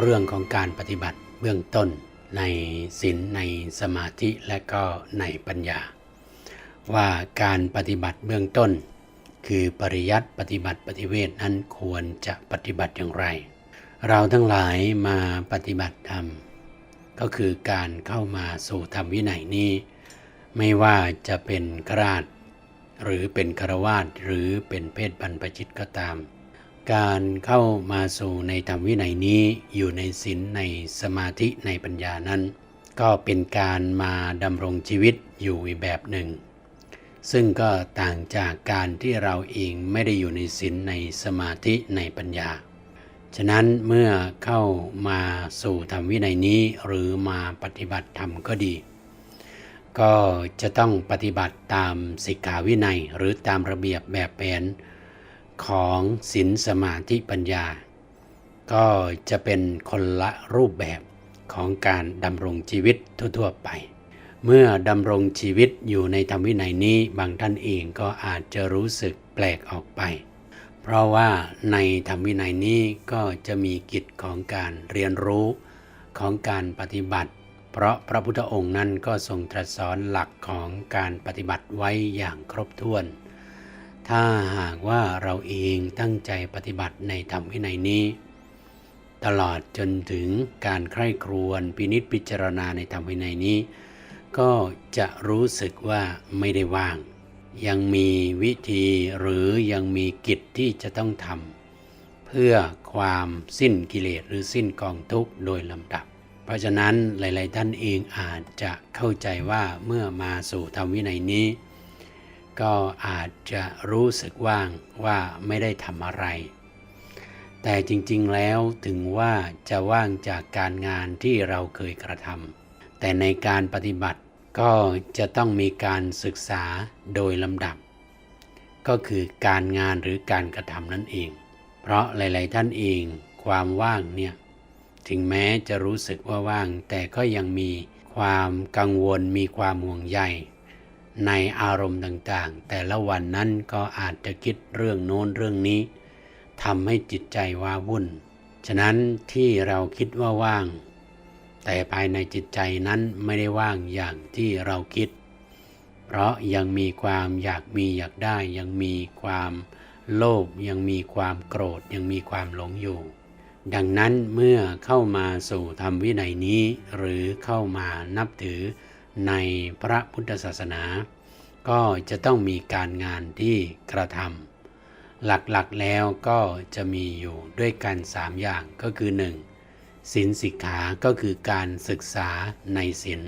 เรื่องของการปฏิบัติเบื้องต้นในศีลในสมาธิและก็ในปัญญา ว่าการปฏิบัติเบื้องต้น คือปริยัติปฏิบัติปฏิเวทนั้นควรจะปฏิบัติอย่างไร เราทั้งหลายมาปฏิบัติธรรม ก็คือการเข้ามาสู่ธรรมวินัยนี้ ไม่ว่าจะเป็นคราชหรือเป็นคารวาสหรือเป็นเพศบรรพชิตก็ตาม การเข้ามาสู่ในธรรมวินัยนี้อยู่ในศีลในสมาธิในปัญญานั้น ก็เป็นการมาดำรงชีวิตอยู่อีกแบบหนึ่ง ซึ่งก็ต่างจากการที่เราเองไม่ได้อยู่ในศีลในสมาธิในปัญญา ฉะนั้นเมื่อเข้ามาสู่ธรรมวินัยนี้หรือมาปฏิบัติธรรมก็ดีก็จะต้องปฏิบัติตามสิกขาวินัยหรือตามระเบียบแบบแผน ของศีลสมาธิปัญญา ก็จะเป็นคนละรูปแบบของการดำรงชีวิตทั่วๆไป เมื่อดำรงชีวิตอยู่ในธรรมวินัยนี้บางท่านเองก็อาจจะรู้สึกแปลกออกไป เพราะว่าในธรรมวินัยนี้ก็จะมีกิจของการเรียนรู้ของการปฏิบัติ เพราะพระพุทธองค์นั้นก็ทรงตรัสสอนหลักของการปฏิบัติไว้อย่างครบถ้วน ถ้าหากว่าเราเองตั้งใจปฏิบัติในธรรมวินัยนี้ ตลอดจนถึงการใคร่ครวญพินิจพิจารณาในธรรมวินัยนี้ ก็จะรู้สึกว่าไม่ได้ว่าง ยังมีวิธีหรือยังมีกิจที่จะต้องทำเพื่อความสิ้นกิเลสหรือสิ้นกองทุกข์โดยลำดับ เพราะฉะนั้นหลาย ๆ ท่านเองอาจจะเข้าใจว่าเมื่อมาสู่ธรรมวินัยนี้ ก็อาจจะรู้สึกว่างว่าไม่ได้ทำอะไร แต่จริงๆแล้วถึงว่าจะว่างจากการงานที่เราเคยกระทำแต่ในการปฏิบัติก็จะต้องมีการศึกษาโดยลำดับ ก็คือการงานหรือการกระทำนั่นเอง เพราะหลาย ๆ ท่านเองความว่างเนี่ยถึงแม้จะรู้สึกว่าว่าง แต่ก็ยังมีความกังวลมีความห่วงใย ในอารมณ์ต่างๆ แต่ละวันนั้นก็อาจจะคิดเรื่องโน้นเรื่องนี้ทำให้จิตใจว้าวุ่น ฉะนั้นที่เราคิดว่าว่าง แต่ภายในจิตใจนั้นไม่ได้ว่างอย่างที่เราคิด เพราะยังมีความอยากมีอยากได้ยังมีความโลภยังมีความโกรธยังมีความหลงอยู่ ดังนั้นเมื่อเข้ามาสู่ธรรมวินัยนี้ หรือเข้ามานับถือ ในพระพุทธศาสนา ก็จะต้องมีการงานที่กระทำหลักๆแล้วก็จะมีอยู่ด้วยกันสามอย่างก็คือ 1. ศีลสิกขา ก็คือการศึกษาในศีล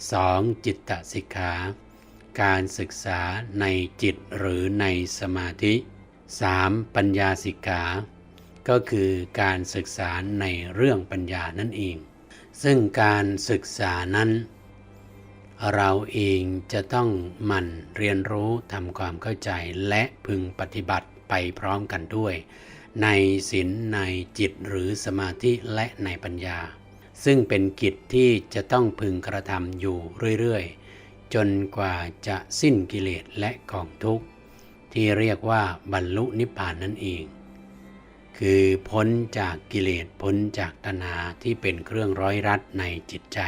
2. จิตตสิกขา การศึกษาในจิตหรือในสมาธิ 3. ปัญญาสิกขา ก็คือการศึกษาในเรื่องปัญญานั่นเอง ซึ่งการศึกษานั้น เราเองจะต้องหมั่นเรียนรู้ทำความเข้าใจและพึงปฏิบัติไปพร้อมกันด้วย ในศีลในจิตหรือสมาธิและในปัญญา ซึ่งเป็นกิจที่จะต้องพึงกระทำอยู่เรื่อยๆ จนกว่าจะสิ้นกิเลสและกองทุกข์ ที่เรียกว่าบรรลุนิพพานนั่นเอง คือพ้นจากกิเลสพ้นจากตัณหาที่เป็นเครื่องร้อยรัดในจิตใจ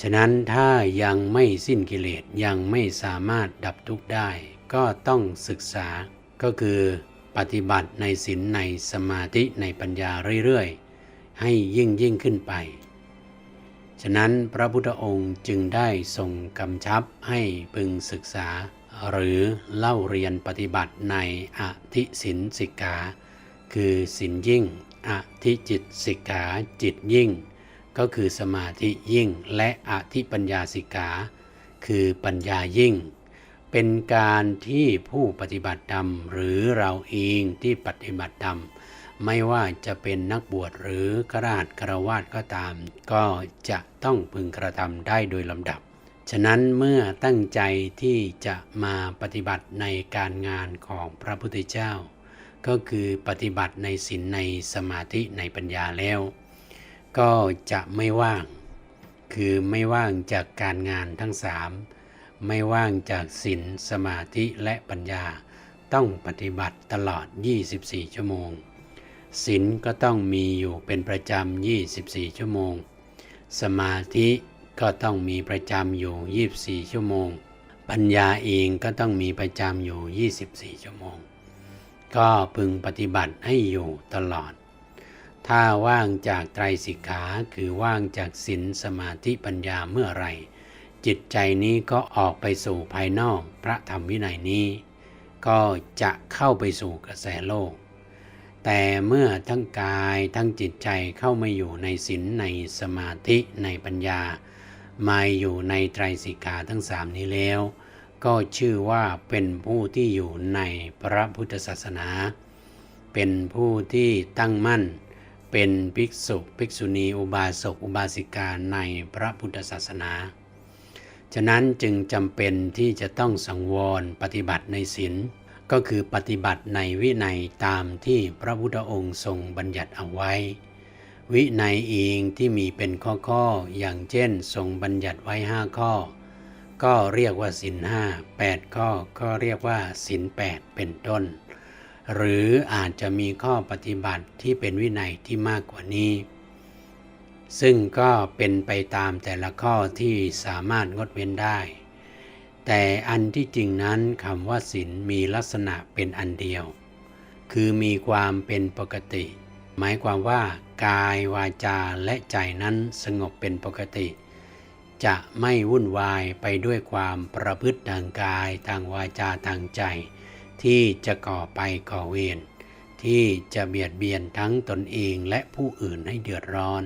ฉะนั้นถ้ายังไม่สิ้นกิเลสยังไม่สามารถดับทุกข์ได้ ก็ต้องศึกษา ก็คือปฏิบัติในศีลในสมาธิในปัญญาเรื่อยๆ ให้ยิ่งยิ่งขึ้นไป ฉะนั้นพระพุทธองค์จึงได้ทรงกำชับให้พึงศึกษา หรือเล่าเรียนปฏิบัติในอธิสินสิกขา คือสินยิ่งอธิจิตสิกขาจิตยิ่ง ก็คือสมาธิยิ่งและอธิปัญญาสิกขาคือปัญญายิ่ง เป็นการที่ผู้ปฏิบัติธรรมหรือเราเองที่ปฏิบัติธรรม ไม่ว่าจะเป็นนักบวชหรือฆราชกรวาสก็ตาม ก็จะต้องพึงกระทำได้โดยลำดับ ฉะนั้นเมื่อตั้งใจที่จะมาปฏิบัติในการงานของพระพุทธเจ้า ก็คือปฏิบัติในศีลในสมาธิในปัญญาแล้ว ก็จะไม่ว่าง คือไม่ว่างจากการงานทั้งสามไม่ว่างจากศีลสมาธิและปัญญา ต้องปฏิบัติตลอด 24 ชั่วโมงศีลก็ต้องมีอยู่เป็นประจำ 24 ชั่วโมง สมาธิก็ต้องมีประจำอยู่ 24 ชั่วโมง ปัญญาเองก็ต้องมีประจำอยู่ 24 ชั่วโมง ก็พึงปฏิบัติให้อยู่ตลอด ถ้าว่างจากไตรสิกขาคือว่างจากศีลสมาธิปัญญาเมื่อไรจิตใจนี้ก็ออกไปสู่ภายนอกพระธรรมวินัยนี้ ก็จะเข้าไปสู่กระแสโลก แต่เมื่อทั้งกายทั้งจิตใจเข้ามาอยู่ในศีลในสมาธิในปัญญา มาอยู่ในไตรสิกขาทั้งสามนี้แล้ว ก็ชื่อว่าเป็นผู้ที่อยู่ในพระพุทธศาสนา เป็นผู้ที่ตั้งมั่น เป็นภิกษุภิกษุณี อุบาสกอุบาสิกาในพระพุทธศาสนา ฉะนั้นจึงจำเป็นที่จะต้องสังวรปฏิบัติในศีลก็คือปฏิบัติในวินัยตามที่พระพุทธองค์ทรงบัญญัติเอาไว้ วินัยเองที่มีเป็นข้อๆอย่างเช่นทรงบัญญัติไว้ห้าข้อ ก็เรียกว่าศีลห้าแปดข้อก็เรียกว่าศีลแปดเป็นต้น หรืออาจจะมีข้อปฏิบัติที่เป็นวินัยที่มากกว่านี้ ซึ่งก็เป็นไปตามแต่ละข้อที่สามารถงดเว้นได้ แต่อันที่จริงนั้นคำว่าศีลมีลักษณะเป็นอันเดียว คือมีความเป็นปกติ หมายความว่ากายวาจาและใจนั้นสงบเป็นปกติ จะไม่วุ่นวายไปด้วยความประพฤติทางกายทางวาจาทางใจ ที่จะก่อไปก่อเวรที่จะเบียดเบียนทั้งตนเองและผู้อื่นให้เดือดร้อน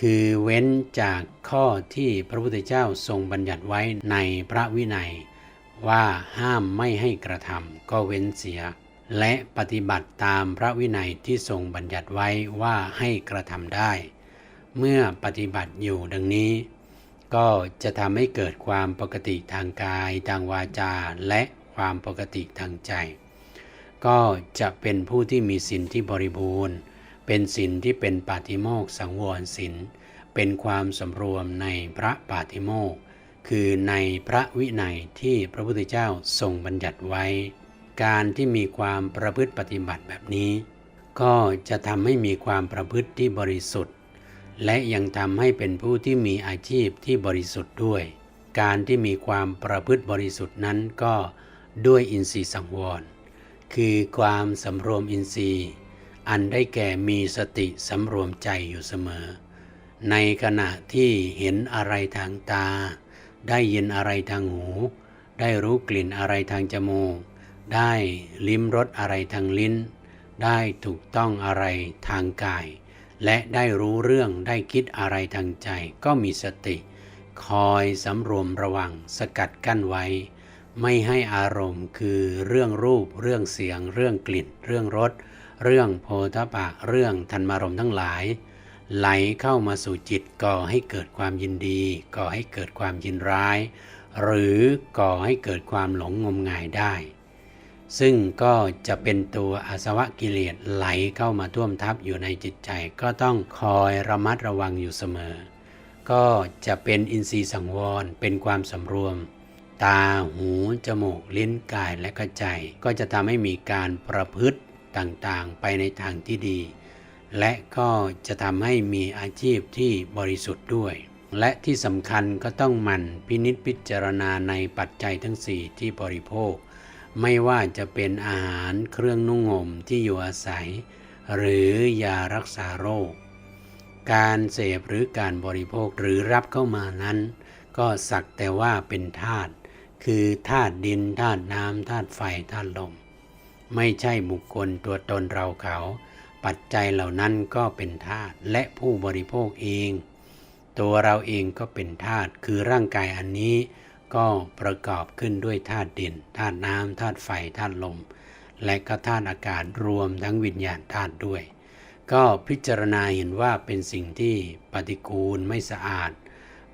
คือเว้นจากข้อที่พระพุทธเจ้าทรงบัญญัติไว้ในพระวินัย ว่าห้ามไม่ให้กระทำก็เว้นเสีย และปฏิบัติตามพระวินัยที่ทรงบัญญัติไว้ว่าให้กระทำได้ เมื่อปฏิบัติอยู่ดังนี้ ก็จะทำให้เกิดความปกติทางกายทางวาจาและ ความปกติทางใจ ก็จะเป็นผู้ที่มีศีลที่บริบูรณ์ เป็นศีลที่เป็นปาติโมกข์สังวรศีลเป็นความสำรวมในพระปาติโมกข์คือในพระวินัยที่พระพุทธเจ้าทรงบัญญัติไว้ การที่มีความประพฤติปฏิบัติแบบนี้ ก็จะทำให้มีความประพฤติที่บริสุทธิ์ และยังทำให้เป็นผู้ที่มีอาชีพที่บริสุทธิ์ด้วย การที่มีความประพฤติบริสุทธิ์นั้นก็ ด้วยอินทรีย์สังวร คือความสำรวมอินทรีย์ อันได้แก่มีสติสำรวมใจอยู่เสมอ ในขณะที่เห็นอะไรทางตา ได้ยินอะไรทางหู ได้รู้กลิ่นอะไรทางจมูก ได้ลิ้มรสอะไรทางลิ้น ได้ถูกต้องอะไรทางกาย และได้รู้เรื่องได้คิดอะไรทางใจ ก็มีสติ คอยสำรวมระวังสกัดกั้นไว้ ไม่ให้อารมณ์คือเรื่องรูป เรื่องเสียง เรื่องกลิ่น เรื่องรส เรื่องโพธปะ เรื่องธรรมารมทั้งหลาย ไหลเข้ามาสู่จิตก่อให้เกิดความยินดี ก่อให้เกิดความยินร้าย หรือก่อให้เกิดความหลงงมงายได้ ซึ่งก็จะเป็นตัวอาสวะกิเลสไหลเข้ามาท่วมทับอยู่ในจิตใจ ก็ต้องคอยระมัดระวังอยู่เสมอ ก็จะเป็นอินทรีย์สังวรเป็นความสำรวม ตา หู จมูก ลิ้น กาย และก็ใจ ก็จะทำให้มีการประพฤติต่างๆ ไปในทางที่ดี และก็จะทำให้มีอาชีพที่บริสุทธิ์ด้วย และที่สำคัญก็ต้องหมั่นพินิจพิจารณาในปัจจัยทั้งสี่ที่บริโภค ไม่ว่าจะเป็นอาหารเครื่องนุ่งห่มที่อยู่อาศัย หรือยารักษาโรค การเสพหรือการบริโภคหรือรับเข้ามานั้น ก็สักแต่ว่าเป็นธาตุ คือธาตุดินธาตุน้ำธาตุไฟธาตุลม ไม่ใช่บุคคลตัวตนเราเขา ปัจจัยเหล่านั้นก็เป็นธาตุและผู้บริโภคเอง ตัวเราเองก็เป็นธาตุคือร่างกายอันนี้ ก็ประกอบขึ้นด้วยธาตุดินธาตุน้ำธาตุไฟธาตุลม และก็ธาตุอากาศรวมทั้งวิญญาณธาตุด้วย ก็พิจารณาเห็นว่าเป็นสิ่งที่ปฏิกูลไม่สะอาด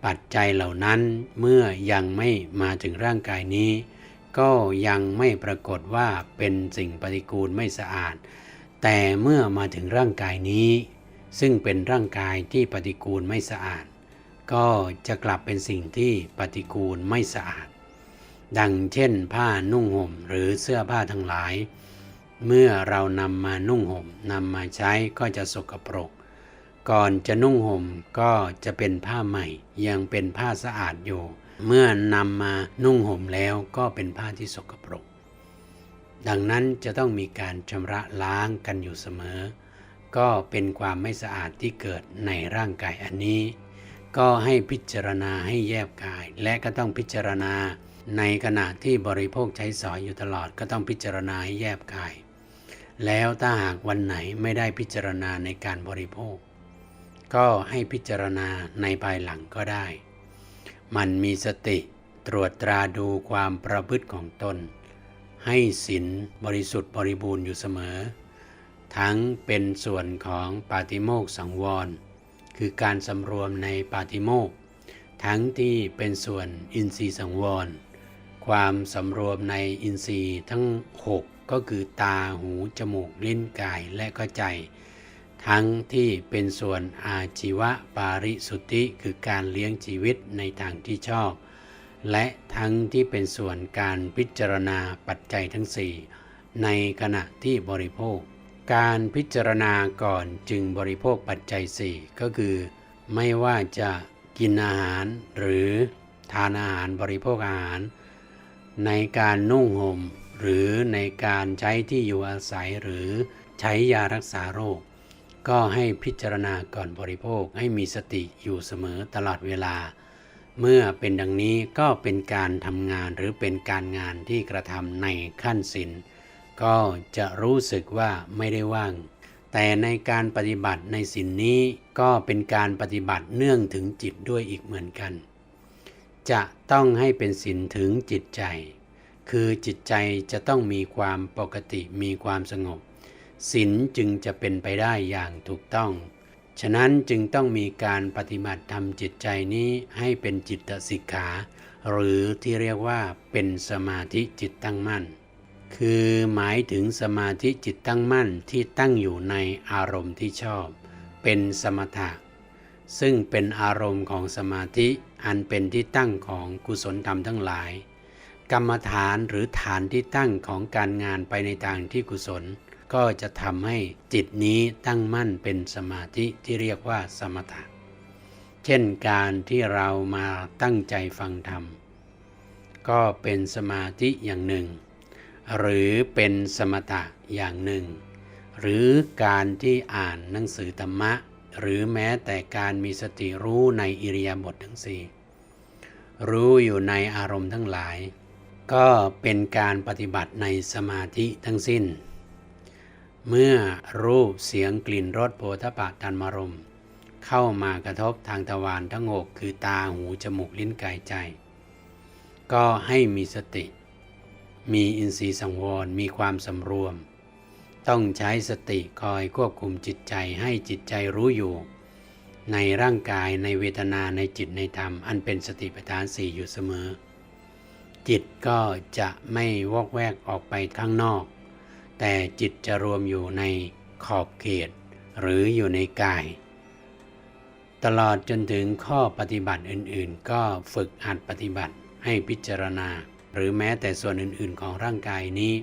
ปัจจัยเหล่านั้นเมื่อยังไม่มาถึงร่างกายนี้ ก็ยังไม่ปรากฏว่าเป็นสิ่งปฏิกูลไม่สะอาด แต่เมื่อมาถึงร่างกายนี้ ซึ่งเป็นร่างกายที่ปฏิกูลไม่สะอาด ก็จะกลับเป็นสิ่งที่ปฏิกูลไม่สะอาด ดังเช่น ผ้านุ่งห่มหรือเสื้อผ้าทั้งหลาย เมื่อเรานำมานุ่งห่มนำมาใช้ก็จะสกปรก ก่อนจะนุ่งห่มก็จะเป็นผ้าใหม่ ยังเป็นผ้าสะอาดอยู่ เมื่อนำมานุ่งห่มแล้วก็เป็นผ้าที่สกปรก ดังนั้นจะต้องมีการชำระล้างกันอยู่เสมอ ก็เป็นความไม่สะอาดที่เกิดในร่างกายอันนี้ ก็ให้พิจารณาให้แยบกาย และก็ต้องพิจารณา ในขณะที่บริโภคใช้สอยอยู่ตลอดก็ต้องพิจารณาให้แยบกาย แล้วถ้าหากวันไหนไม่ได้พิจารณาในการบริโภค ก็ให้พิจารณาในภายหลังก็ได้ มันมีสติตรวจตราดูความประพฤติของตน ให้ศีลบริสุทธิ์บริบูรณ์อยู่เสมอ ทั้งเป็นส่วนของปาติโมกสังวร คือการสำรวมในปาติโมกทั้งที่เป็นส่วนอินทรีย์สังวร ความสำรวมในอินทรีย์ทั้ง 6 ก็คือตาหู จมูก ลิ้นกายและก็ใจ ทั้งที่เป็นส่วนอาชีวะปาริสุทธิคือการเลี้ยงชีวิตในทางที่ชอบ และทั้งที่เป็นส่วนการพิจารณาปัจจัยทั้ง4ในขณะที่บริโภค การพิจารณาก่อนจึงบริโภคปัจจัย4ก็คือ ไม่ว่าจะกินอาหารหรือทานอาหารบริโภคอาหาร ในการนุ่งห่มหรือในการใช้ที่อยู่อาศัยหรือใช้ยารักษาโรค ก็ให้พิจารณาก่อนบริโภคให้มีสติอยู่เสมอตลอดเวลา เมื่อเป็นดังนี้ก็เป็นการทำงานหรือเป็นการงานที่กระทำในขั้นศีลก็จะรู้สึกว่าไม่ได้ว่าง แต่ในการปฏิบัติในศีลนนี้ก็เป็นการปฏิบัติเนื่องถึงจิตด้วยอีกเหมือนกัน จะต้องให้เป็นศีลถึงจิตใจ คือจิตใจจะต้องมีความปกติมีความสงบ ศีลจึงจะเป็นไปได้อย่างถูกต้อง ฉะนั้นจึงต้องมีการปฏิบัติทำจิตใจนี้ให้เป็นจิตสิกขา หรือที่เรียกว่าเป็นสมาธิจิตตั้งมั่น คือหมายถึงสมาธิจิตตั้งมั่นที่ตั้งอยู่ในอารมณ์ที่ชอบ เป็นสมถะ ซึ่งเป็นอารมณ์ของสมาธิอันเป็นที่ตั้งของกุศลธรรมทั้งหลาย กรรมฐานหรือฐานที่ตั้งของการงานไปในทางที่กุศล ก็จะทำให้จิตนี้ตั้งมั่นเป็นสมาธิที่เรียกว่าสมถะ เช่นการที่เรามาตั้งใจฟังธรรม ก็เป็นสมาธิอย่างหนึ่ง หรือเป็นสมถะอย่างหนึ่ง หรือการที่อ่านหนังสือธรรมะ หรือแม้แต่การมีสติรู้ในอิริยาบถทั้งสี่รู้อยู่ในอารมณ์ทั้งหลาย ก็เป็นการปฏิบัติในสมาธิทั้งสิ้น เมื่อรูปเสียงกลิ่นรสโผฏฐะธรรมารม เข้ามากระทบทางทวารทั้งหกคือตาหูจมูกลิ้นกายใจ ก็ให้มีสติ มีอินทรีย์สังวรมีความสำรวม ต้องใช้สติคอยควบคุมจิตใจให้จิตใจรู้อยู่ ในร่างกายในเวทนาในจิตในธรรม อันเป็นสติปัฏฐานสี่อยู่เสมอ จิตก็จะไม่วอกแวกออกไปข้างนอก แต่จิตจะรวมอยู่ในขอบเขต หรืออยู่ในกาย ตลอดจนถึงข้อปฏิบัติอื่นๆ ก็ฝึกหัดปฏิบัติให้พิจารณา หรือแม้แต่ส่วนอื่นๆ ของร่างกายนี้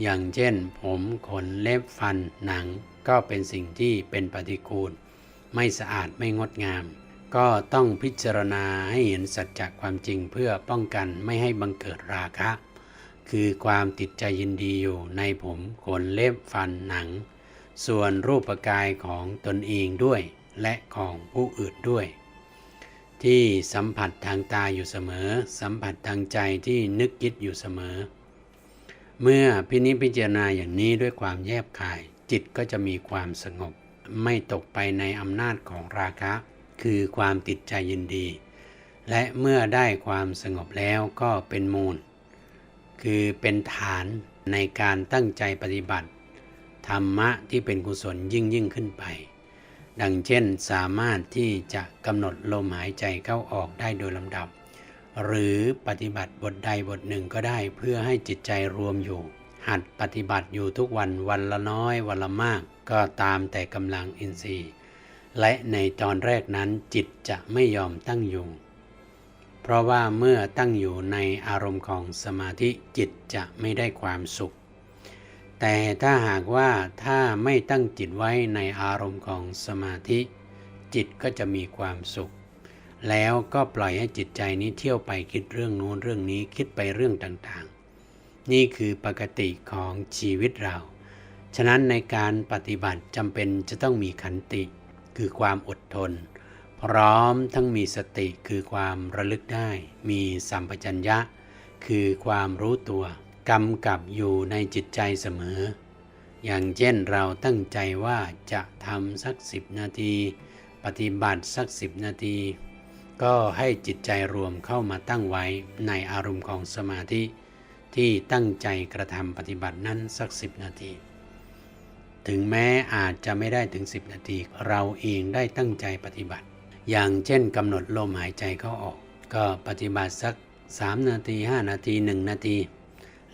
อย่างเช่น ผมขนเล็บฟันหนัง ก็เป็นสิ่งที่เป็นปฏิกูล ไม่สะอาดไม่งดงาม ก็ต้องพิจารณาให้เห็นสัจจะความจริงเพื่อป้องกันไม่ให้บังเกิดราคะ คือความติดใจยินดีอยู่ในผมขนเล็บฟันหนัง ส่วนรูปกายของตนเองด้วย และของผู้อื่นด้วย ที่สัมผัสทางตาอยู่เสมอ สัมผัสทางใจที่นึกคิดอยู่เสมอ เมื่อพินิจพิจารณาอย่างนี้ด้วยความแยบคาย จิตก็จะมีความสงบ ไม่ตกไปในอำนาจของราคะ คือความติดใจยินดี และเมื่อได้ความสงบแล้วก็เป็นมูล คือเป็นฐานในการตั้งใจปฏิบัติ ธรรมะที่เป็นกุศลยิ่งยิ่งขึ้นไป ดังเช่นสามารถที่จะกำหนดลมหายใจเข้าออกได้โดยลำดับ หรือปฏิบัติบทใดบทหนึ่งก็ได้เพื่อให้จิตใจรวมอยู่ หัดปฏิบัติอยู่ทุกวันวันละน้อยวันละมาก ก็ตามแต่กำลังอินทรีย์ และในตอนแรกนั้นจิตจะไม่ยอมตั้งอยู่ เพราะว่าเมื่อตั้งอยู่ในอารมณ์ของสมาธิจิตจะไม่ได้ความสุข แต่ถ้าหากว่าถ้าไม่ตั้งจิตไว้ในอารมณ์ของสมาธิ จิตก็จะมีความสุข แล้วก็ปล่อยให้จิตใจนี้เที่ยวไปคิดเรื่องโน้นเรื่องนี้คิดไปเรื่องต่างๆ นี่คือปกติของชีวิตเรา ฉะนั้นในการปฏิบัติจำเป็นจะต้องมีขันติ คือความอดทน พร้อมทั้งมีสติคือความระลึกได้ มีสัมปชัญญะ คือความรู้ตัวกำกับอยู่ในจิตใจเสมอ อย่างเช่นเราตั้งใจว่าจะทำสักสิบนาที ปฏิบัติสักสิบนาที ก็ให้จิตใจรวมเข้ามาตั้งไว้ในอารมณ์ของสมาธิ ที่ตั้งใจกระทำปฏิบัตินั้นสักสิบนาทีถึงแม้อาจจะไม่ได้ถึง 10 นาที เราเองได้ตั้งใจปฏิบัติ อย่างเช่นกำหนดลมหายใจเข้าออก ก็ปฏิบัติสัก 3 นาที 5 นาที 1 นาที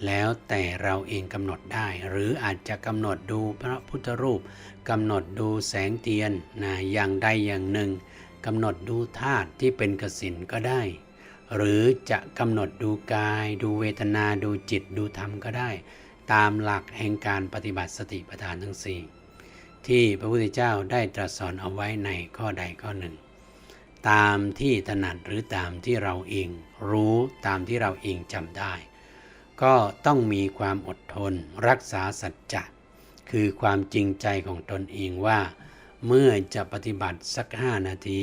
แล้วแต่เราเองกำหนดได้ หรืออาจจะกำหนดดูพระพุทธรูปกำหนดดูแสงเทียนนะอย่างใดอย่างหนึ่งกำหนดดูธาตุที่เป็นกสินก็ได้ หรือจะกำหนดดูกาย ดูเวทนาดูจิตดูธรรมก็ได้ ตามหลักแห่งการปฏิบัติสติปัฏฐานทั้งสี่ที่พระพุทธเจ้าได้ตรัสสอนเอาไว้ในข้อใดข้อหนึ่ง ตามที่ถนัดหรือตามที่เราเองรู้ตามที่เราเองจำได้ ก็ต้องมีความอดทน รักษาสัจจะคือความจริงใจของตนเองว่า เมื่อจะปฏิบัติสัก 5 นาที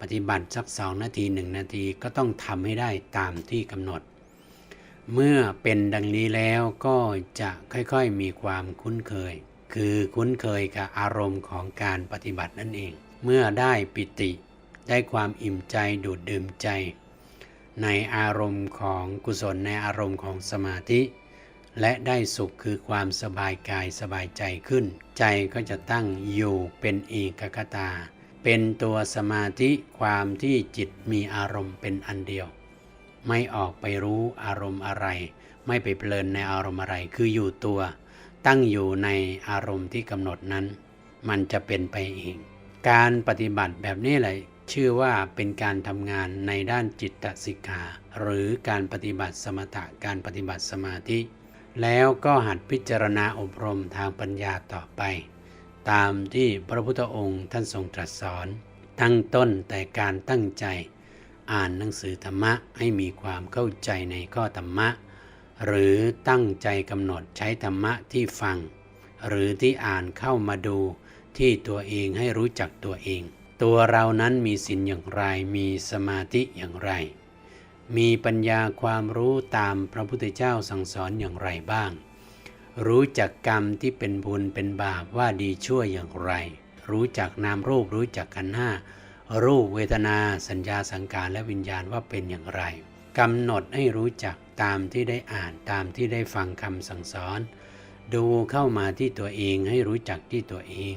ปฏิบัติสักสองนาทีหนึ่งนาทีก็ต้องทำให้ได้ตามที่กำหนด เมื่อเป็นดังนี้แล้วก็จะค่อยๆมีความคุ้นเคย คือคุ้นเคยกับอารมณ์ของการปฏิบัตินั่นเอง เมื่อได้ปิติ ได้ความอิ่มใจดูดดื่มใจ ในอารมณ์ของกุศลในอารมณ์ของสมาธิ และได้สุขคือความสบายกายสบายใจขึ้น ใจก็จะตั้งอยู่เป็นเอกคตา เป็นตัวสมาธิความที่จิตมีอารมณ์เป็นอันเดียว ไม่ออกไปรู้อารมณ์อะไร ไม่ไปเพลินในอารมณ์อะไรคืออยู่ตัว ตั้งอยู่ในอารมณ์ที่กำหนดนั้น มันจะเป็นไปเองการปฏิบัติแบบนี้แหละ ชื่อว่าเป็นการทำงานในด้านจิตสิกขาหรือการปฏิบัติสมถะการปฏิบัติสมาธิ แล้วก็หัดพิจารณาอบรมทางปัญญาต่อไป ตามที่พระพุทธองค์ท่านทรงตรัสสอน ตั้งต้นแต่การตั้งใจ อ่านหนังสือธรรมะให้มีความเข้าใจในข้อธรรมะ หรือตั้งใจกำหนดใช้ธรรมะที่ฟัง หรือที่อ่านเข้ามาดูที่ตัวเองให้รู้จักตัวเอง ตัวเรานั้นมีศีลอย่างไร มีสมาธิอย่างไร มีปัญญาความรู้ตามพระพุทธเจ้าสั่งสอนอย่างไรบ้าง รู้จักกรรมที่เป็นบุญเป็นบาปว่าดีชั่วอย่างไร รู้จักนามรูปรู้จักกันห้ารูปเวทนาสัญญาสังการและวิญญาณว่าเป็นอย่างไรกำหนดให้รู้จักตามที่ได้อ่านตามที่ได้ฟังคำสั่งสอน ดูเข้ามาที่ตัวเองให้รู้จักที่ตัวเอง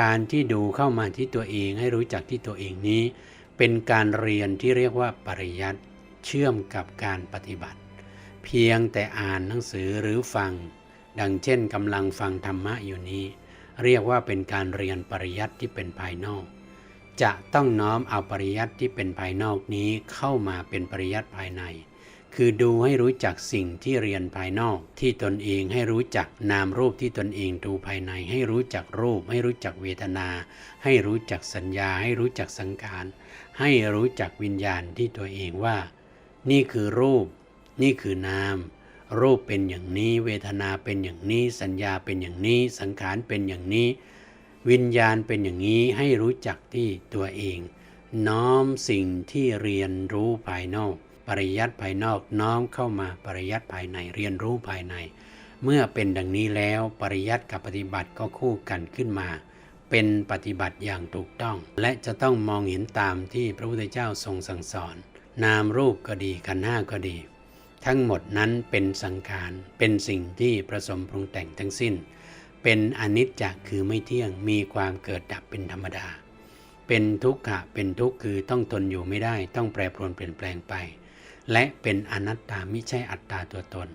การที่ดูเข้ามาที่ตัวเองให้รู้จักที่ตัวเองนี้ เป็นการเรียนที่เรียกว่าปริยัติเชื่อมกับการปฏิบัติ เพียงแต่อ่านหนังสือหรือฟัง ดังเช่นกำลังฟังธรรมะอยู่นี้ เรียกว่าเป็นการเรียนปริยัติที่เป็นภายนอก จะต้องน้อมเอาปริยัติที่เป็นภายนอกนี้เข้ามาเป็นปริยัติภายใน คือดูให้รู้จักสิ่งที่เรียนภายนอก ที่ตนเองให้รู้จักนามรูปที่ตนเองดูภายใน ให้รู้จักรูป ให้รู้จักเวทนา ให้รู้จักสัญญา ให้รู้จักสังขาร ให้รู้จักวิญญาณที่ตัวเองว่า นี่คือรูป นี่คือนาม รูปเป็นอย่างนี้ เวทนาเป็นอย่างนี้ สัญญาเป็นอย่างนี้ สังขารเป็นอย่างนี้ วิญญาณเป็นอย่างนี้ ให้รู้จักที่ตัวเอง น้อมสิ่งที่เรียนรู้ภายนอก ปริยัติภายนอกน้อมเข้ามาปริยัติภายในเรียนรู้ภายใน เมื่อเป็นดังนี้แล้วปริยัติกับปฏิบัติก็คู่กันขึ้นมา เป็นปฏิบัติอย่างถูกต้อง และจะต้องมองเห็นตามที่พระพุทธเจ้าทรงสั่งสอน นามรูปก็ดีขันห้าก็ดี ทั้งหมดนั้นเป็นสังขารเป็นสิ่งที่ผสมปรุงแต่งทั้งสิ้น เป็นอนิจจคือไม่เที่ยงมีความเกิดดับเป็นธรรมดา เป็นทุกขะเป็นทุกข์คือต้องทนอยู่ไม่ได้ต้องแปรปรวนเปลี่ยนแปลงไป และเป็นอนัตตาไม่ใช่อัตตาตัวตน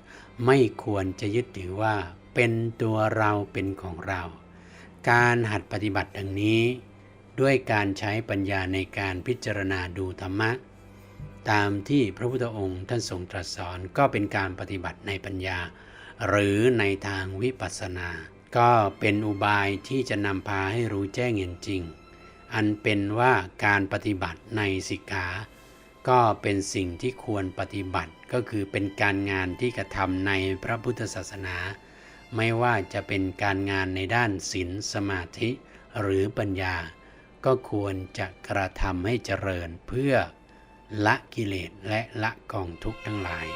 ไม่ควรจะยึดถือว่าเป็นตัวเราเป็นของเรา การหัดปฏิบัติดังนี้ ด้วยการใช้ปัญญาในการพิจารณาดูธรรมะ ตามที่พระพุทธองค์ท่านทรงตรัสสอนก็เป็นการปฏิบัติในปัญญา หรือในทางวิปัสสนา ก็เป็นอุบายที่จะนำพาให้รู้แจ้งเห็นจริง อันเป็นว่าการปฏิบัติในสิกขา ก็เป็นสิ่งที่ควรปฏิบัติก็คือเป็นการงานที่กระทำในพระพุทธศาสนา ไม่ว่าจะเป็นการงานในด้านศีลสมาธิ หรือปัญญา ก็ควรจะกระทำให้เจริญเพื่อละกิเลสและละกองทุกข์ทั้งหลาย